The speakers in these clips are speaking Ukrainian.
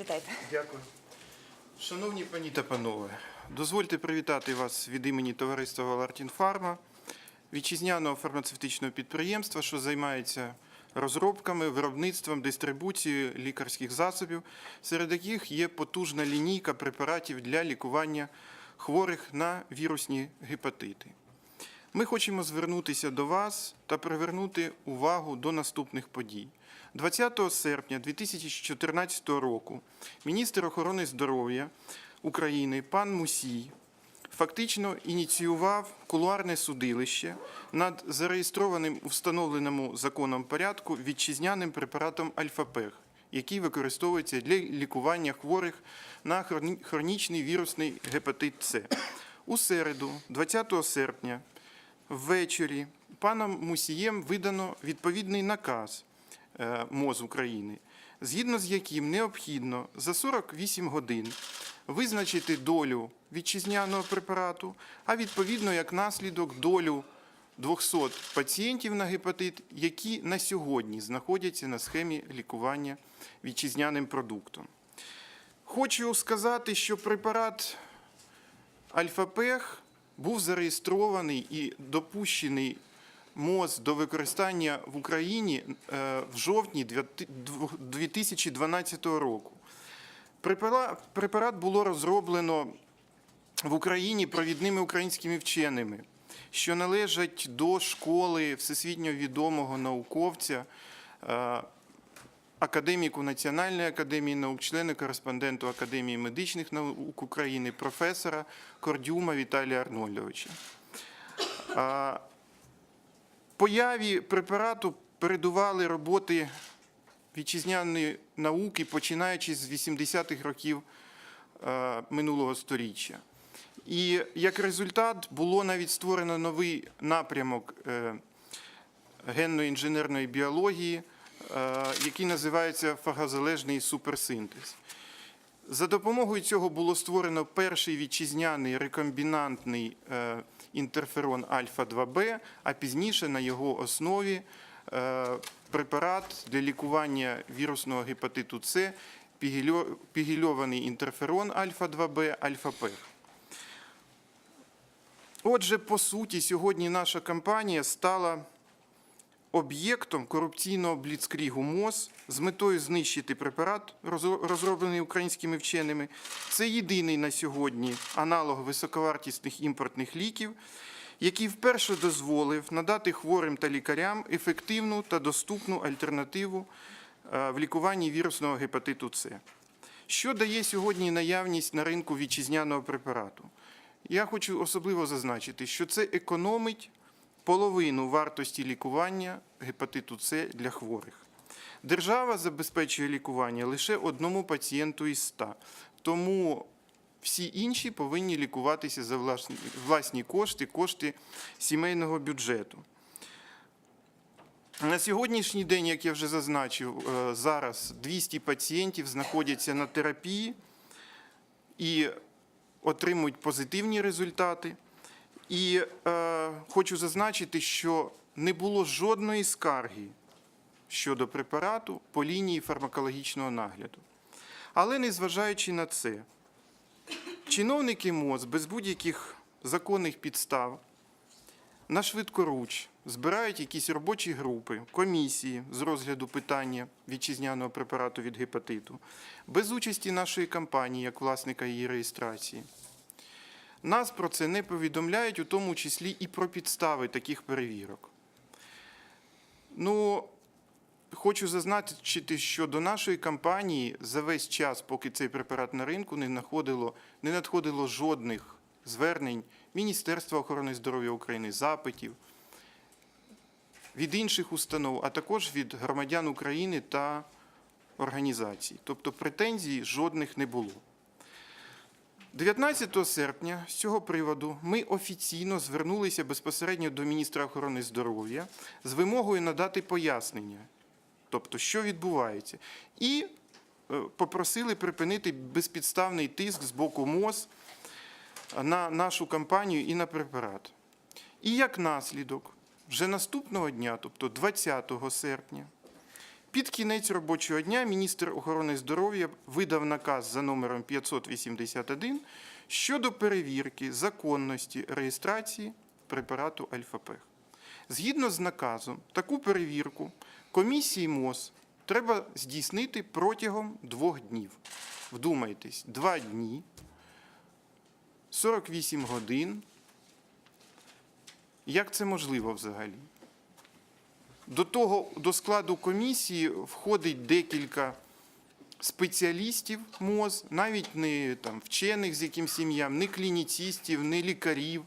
Вітайте. Дякую. Шановні пані та панове, дозвольте привітати вас від імені товариства Валартін Фарма, вітчизняного фармацевтичного підприємства, що займається розробками, виробництвом, дистрибуцією лікарських засобів, серед яких є потужна лінійка препаратів для лікування хворих на вірусні гепатити. Ми хочемо звернутися до вас та привернути увагу до наступних подій. 20 серпня 2014 року міністр охорони здоров'я України пан Мусій фактично ініціював кулуарне судилище над зареєстрованим у встановленому законом порядку вітчизняним препаратом Альфапех, який використовується для лікування хворих на хронічний вірусний гепатит С. У середу, 20 серпня, Ввечері паном Мусієм видано відповідний наказ МОЗ України, згідно з яким необхідно за 48 годин визначити долю вітчизняного препарату, а відповідно як наслідок долю 200 пацієнтів на гепатит, які на сьогодні знаходяться на схемі лікування вітчизняним продуктом. Хочу сказати, що препарат Альфапех був зареєстрований і допущений МОЗ до використання в Україні е, в жовтні 2012 року. Препарат було розроблено в Україні провідними українськими вченими, що належать до школи всесвітньо відомого науковця, е, академіку Національної академії наук, члена кореспонденту Академії медичних наук України, професора Кордюма Віталія Арнольдовича. Появі препарату передували роботи вітчизняної науки, починаючи з 80-х років е, минулого сторіччя. І як результат було навіть створено новий напрямок е, генно-інженерної біології, е, який називається фагозалежний суперсинтез. За допомогою цього було створено перший вітчизняний рекомбінантний е, інтерферон альфа-2Б, а пізніше на його основі е, препарат для лікування вірусного гепатиту С, пігельований інтерферон альфа-2Б, альфа-П. Отже, по суті, сьогодні наша компанія стала об'єктом корупційного бліцкрігу МОЗ з метою знищити препарат, розроблений українськими вченими. Це єдиний на сьогодні аналог високовартісних імпортних ліків, який вперше дозволив надати хворим та лікарям ефективну та доступну альтернативу е, в лікуванні вірусного гепатиту С. Що дає сьогодні наявність на ринку вітчизняного препарату? Я хочу особливо зазначити, що це економить половину вартості лікування гепатиту С для хворих. Держава забезпечує лікування лише одному пацієнту із 100, тому всі інші повинні лікуватися за власні, власні кошти, кошти сімейного бюджету. На сьогоднішній день, як я вже зазначив, е, зараз 200 пацієнтів знаходяться на терапії і отримують позитивні результати. І е, хочу зазначити, що не було жодної скарги щодо препарату по лінії фармакологічного нагляду. Але незважаючи на це, чиновники МОЗ без будь-яких законних підстав на швидкоруч збирають якісь робочі групи, комісії з розгляду питання вітчизняного препарату від гепатиту, без участі нашої компанії як власника її реєстрації. Нас про це не повідомляють, у тому числі і про підстави таких перевірок. Ну, хочу зазначити, що до нашої компанії за весь час, поки цей препарат на ринку, не надходило, не надходило жодних звернень Міністерства охорони здоров'я України, запитів від інших установ, а також від громадян України та організацій. Тобто претензій жодних не було. 19 серпня з цього приводу ми офіційно звернулися безпосередньо до міністра охорони здоров'я з вимогою надати пояснення, тобто що відбувається, і е, попросили припинити безпідставний тиск з боку МОЗ на нашу компанію і на препарат. І як наслідок, вже наступного дня, тобто 20 серпня, Під кінець робочого дня міністр охорони здоров'я видав наказ за номером 581 щодо перевірки законності реєстрації препарату Альфапех. Згідно з наказом, таку перевірку комісії МОЗ треба здійснити протягом двох днів. Вдумайтесь, два дні, 48 годин. Як це можливо взагалі? До того до складу комісії входить декілька спеціалістів МОЗ, навіть не там, вчених з яким сім'ям, не клініцистів, не лікарів,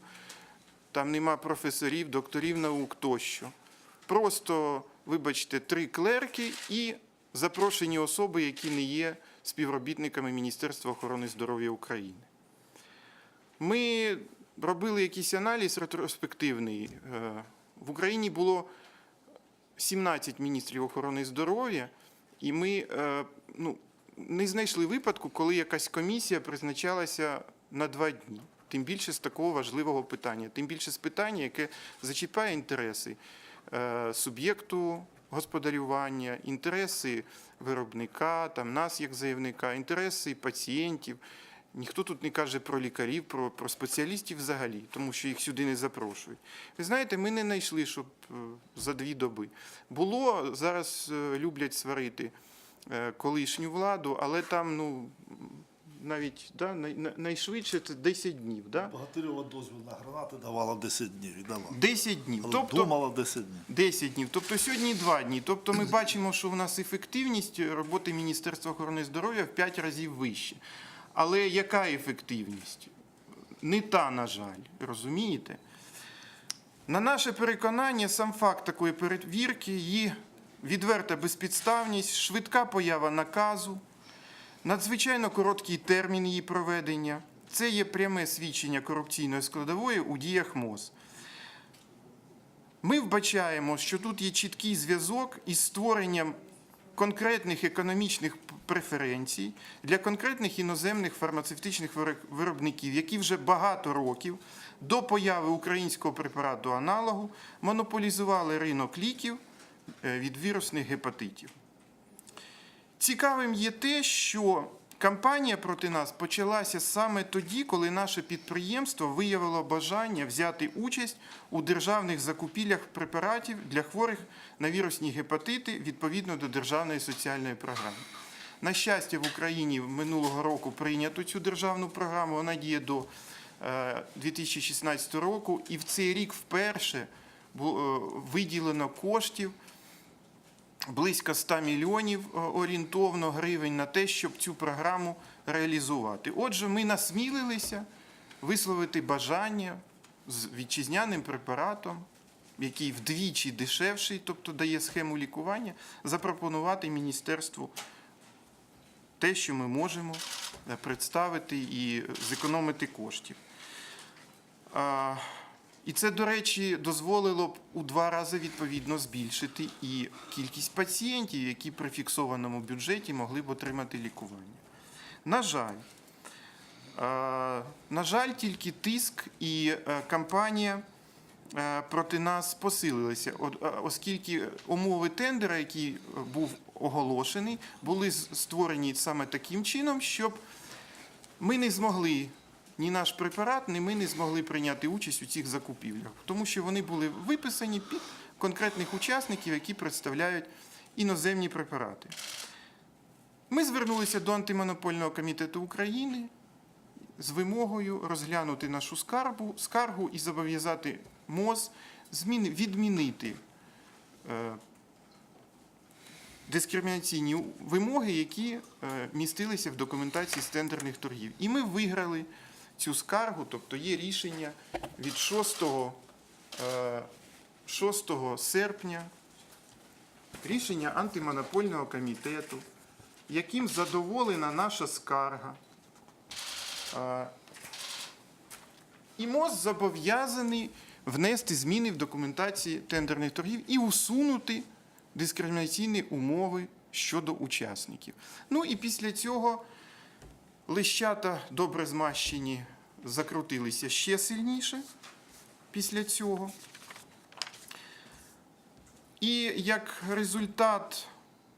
там нема професорів, докторів наук тощо. Просто, вибачте, три клерки і запрошені особи, які не є співробітниками Міністерства охорони здоров'я України. Ми робили якийсь аналіз ретроспективний. Е, В Україні було 17 міністрів охорони здоров'я, і ми е, ну, не знайшли випадку, коли якась комісія призначалася на два дні. Тим більше з такого важливого питання, тим більше з питання, яке зачіпає інтереси е, суб'єкту господарювання, інтереси виробника, там, нас як заявника, інтереси пацієнтів. Ніхто тут не каже про лікарів, про, про спеціалістів взагалі, тому що їх сюди не запрошують. Ви знаєте, ми не знайшли, щоб е, за дві доби. Було, зараз е, люблять сварити е, колишню владу, але там ну, навіть да, най- най- найшвидше це 10 днів. Да? Богатирьова дозвіл на гранати давала 10 днів і дала. 10 днів. Але Тобто, думала 10 днів. 10 днів. Тобто сьогодні 2 дні. Тобто ми бачимо, що в нас ефективність роботи Міністерства охорони здоров'я в 5 разів вища. Але яка ефективність? Не та, на жаль, розумієте? На наше переконання, сам факт такої перевірки, її відверта безпідставність, швидка поява наказу, надзвичайно короткий термін її проведення це є пряме свідчення корупційної складової у діях МОЗ. Ми вбачаємо, що тут є чіткий зв'язок із створенням конкретних економічних преференцій для конкретних іноземних фармацевтичних виробників, які вже багато років до появи українського препарату аналогу монополізували ринок ліків е, від вірусних гепатитів. Цікавим є те, що кампанія проти нас почалася саме тоді, коли наше підприємство виявило бажання взяти участь у державних закупівлях препаратів для хворих на вірусні гепатити відповідно до державної соціальної програми. На щастя, в Україні минулого року прийнято цю державну програму. Вона діє до е, 2016 року, і в цей рік вперше е, виділено коштів близько 100 мільйонів е, орієнтовно гривень на те, щоб цю програму реалізувати. Отже, ми насмілилися висловити бажання з вітчизняним препаратом, який вдвічі дешевший, тобто дає схему лікування, запропонувати міністерству те, що ми можемо е, представити і зекономити коштів. І це, до речі, дозволило б у два рази відповідно збільшити і кількість пацієнтів, які при фіксованому бюджеті могли б отримати лікування. На жаль, на жаль, тільки тиск і е, кампанія е, проти нас посилилися, е, оскільки умови тендера, який е, був оголошений, були створені саме таким чином, щоб ми не змогли, ні наш препарат, ні ми не змогли прийняти участь у цих закупівлях, тому що вони були виписані під конкретних учасників, які представляють іноземні препарати. Ми звернулися до антимонопольного комітету України з вимогою розглянути нашу скаргу, скаргу і зобов'язати МОЗ зміни, відмінити е, дискримінаційні вимоги, які е, містилися в документації з тендерних торгів. І ми виграли цю скаргу, тобто є рішення від 6, е, 6 серпня, рішення антимонопольного комітету, яким задоволена наша скарга. Е, І МОЗ зобов'язаний внести зміни в документації тендерних торгів і усунути дискримінаційні умови щодо учасників. Ну і після цього лищата добре змащені закрутилися ще сильніше після цього. І як результат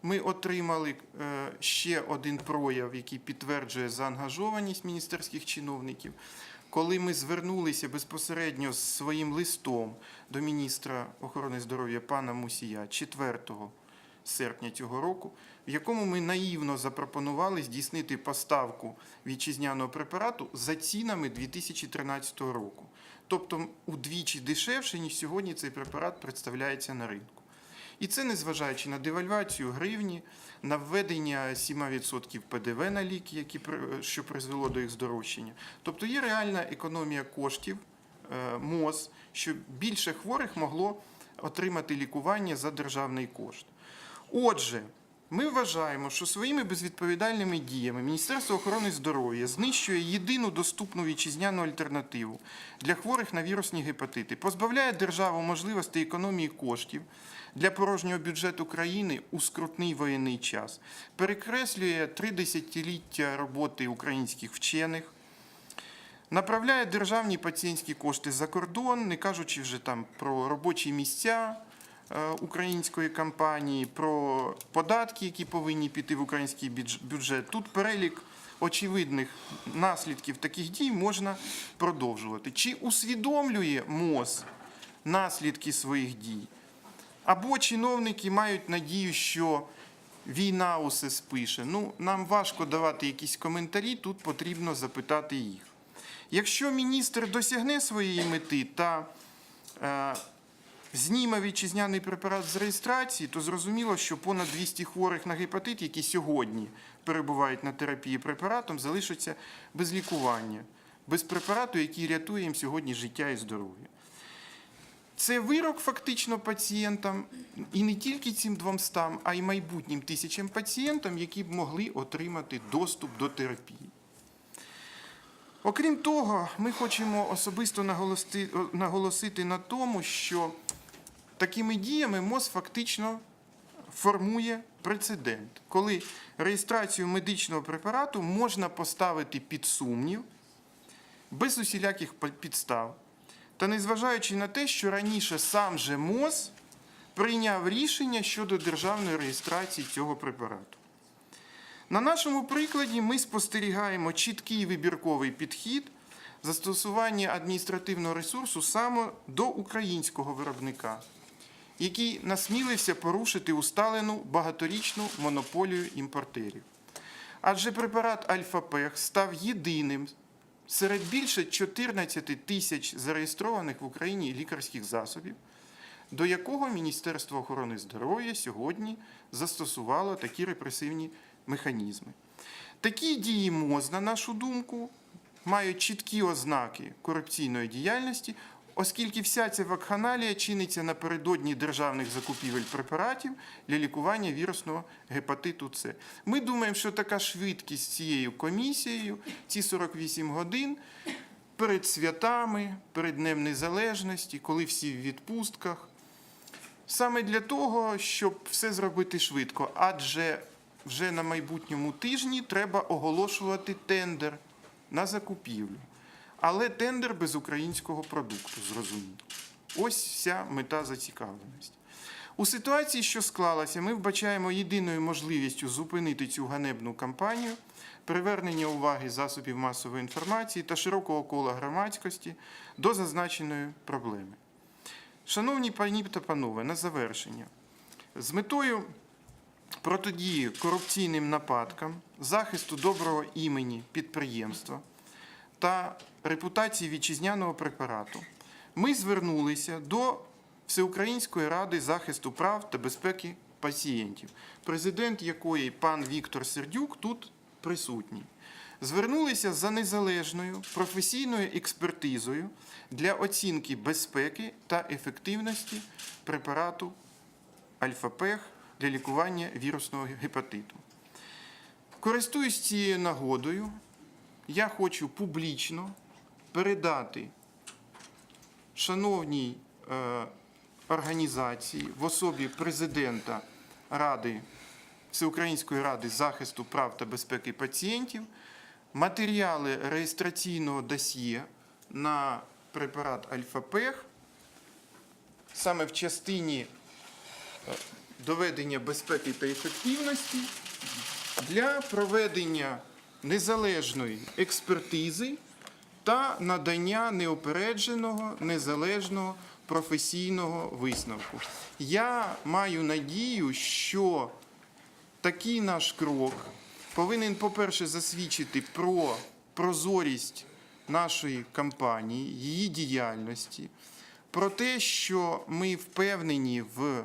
ми отримали е, ще один прояв, який підтверджує заангажованість міністерських чиновників. Коли ми звернулися безпосередньо з своїм листом до міністра охорони здоров'я пана Мусія 4 серпня цього року, в якому ми наївно запропонували здійснити поставку вітчизняного препарату за цінами 2013 року. Тобто удвічі дешевше, ніж сьогодні цей препарат представляється на ринку. І це незважаючи на девальвацію гривні, на введення 7% ПДВ на ліки, які, що призвело до їх здорожчання. Тобто є реальна економія коштів е, МОЗ, щоб більше хворих могло отримати лікування за державний кошт. Отже, ми вважаємо, що своїми безвідповідальними діями Міністерство охорони здоров'я знищує єдину доступну вітчизняну альтернативу для хворих на вірусні гепатити, позбавляє державу можливості економії коштів для порожнього бюджету країни у скрутний воєнний час, перекреслює три десятиліття роботи українських вчених. Направляє державні пацієнтські кошти за кордон, не кажучи вже там про робочі місця української компанії, про податки, які повинні піти в український бюдж- бюджет. Тут перелік очевидних наслідків таких дій можна продовжувати. Чи усвідомлює МОЗ наслідки своїх дій? Або чиновники мають надію, що війна усе спише. Ну, нам важко давати якісь коментарі, тут потрібно запитати їх. Якщо міністр досягне своєї мети та е, зніме вітчизняний препарат з реєстрації, то зрозуміло, що понад 200 хворих на гепатит, які сьогодні перебувають на терапії препаратом, залишаться без лікування, без препарату, який рятує їм сьогодні життя і здоров'я. Це вирок фактично пацієнтам, і не тільки цим 200, а й майбутнім тисячам пацієнтам, які б могли отримати доступ до терапії. Окрім того, ми хочемо особисто наголосити, на тому, що такими діями МОЗ фактично формує прецедент, коли реєстрацію медичного препарату можна поставити під сумнів без усіляких підстав. Та незважаючи на те, що раніше сам же МОЗ прийняв рішення щодо державної реєстрації цього препарату. На нашому прикладі ми спостерігаємо чіткий вибірковий підхід застосування адміністративного ресурсу саме до українського виробника, який насмілився порушити усталену багаторічну монополію імпортерів. Адже препарат Альфа-Пех став єдиним серед більше 14 тисяч зареєстрованих в Україні лікарських засобів, до якого Міністерство охорони здоров'я сьогодні застосувало такі репресивні механізми. Такі дії МОЗ, на нашу думку, мають чіткі ознаки корупційної діяльності, оскільки вся ця вакханалія чиниться напередодні державних закупівель препаратів для лікування вірусного гепатиту С. Ми думаємо, що така швидкість цією комісією, ці 48 годин, перед святами, перед Днем Незалежності, коли всі в відпустках, саме для того, щоб все зробити швидко, адже вже на майбутньому тижні треба оголошувати тендер на закупівлю. Але тендер без українського продукту, зрозуміло. Ось вся мета зацікавленості. У ситуації, що склалася, ми вбачаємо єдиною можливістю зупинити цю ганебну кампанію, привернення уваги засобів масової інформації та широкого кола громадськості до зазначеної проблеми. Шановні пані та панове, на завершення. З метою протидії корупційним нападкам, захисту доброго імені підприємства та репутації вітчизняного препарату, ми звернулися до Всеукраїнської ради захисту прав та безпеки пацієнтів, президент якої пан Віктор Сердюк тут присутній. Звернулися за незалежною професійною експертизою для оцінки безпеки та ефективності препарату Альфа-Пех для лікування вірусного гепатиту. Користуюсь цією нагодою, я хочу публічно передати шановній е, організації в особі президента Ради Всеукраїнської ради захисту прав та безпеки пацієнтів матеріали реєстраційного досьє на препарат Альфа-Пех саме в частині доведення безпеки та ефективності для проведення незалежної експертизи та надання неопередженого, незалежного професійного висновку. Я маю надію, що такий наш крок повинен, по-перше, засвідчити про прозорість нашої кампанії, її діяльності, про те, що ми впевнені в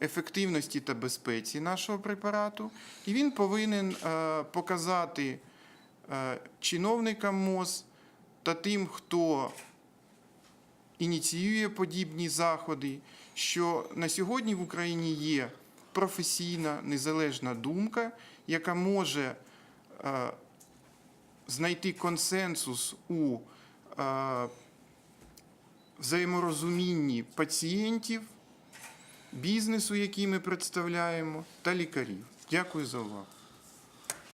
ефективності та безпеці нашого препарату, і він повинен е, показати е, чиновникам МОЗ та тим, хто ініціює подібні заходи, що на сьогодні в Україні є професійна незалежна думка, яка може е, знайти консенсус у взаєморозумінні пацієнтів, бізнесу, який ми представляємо, та лікарів. Дякую за увагу.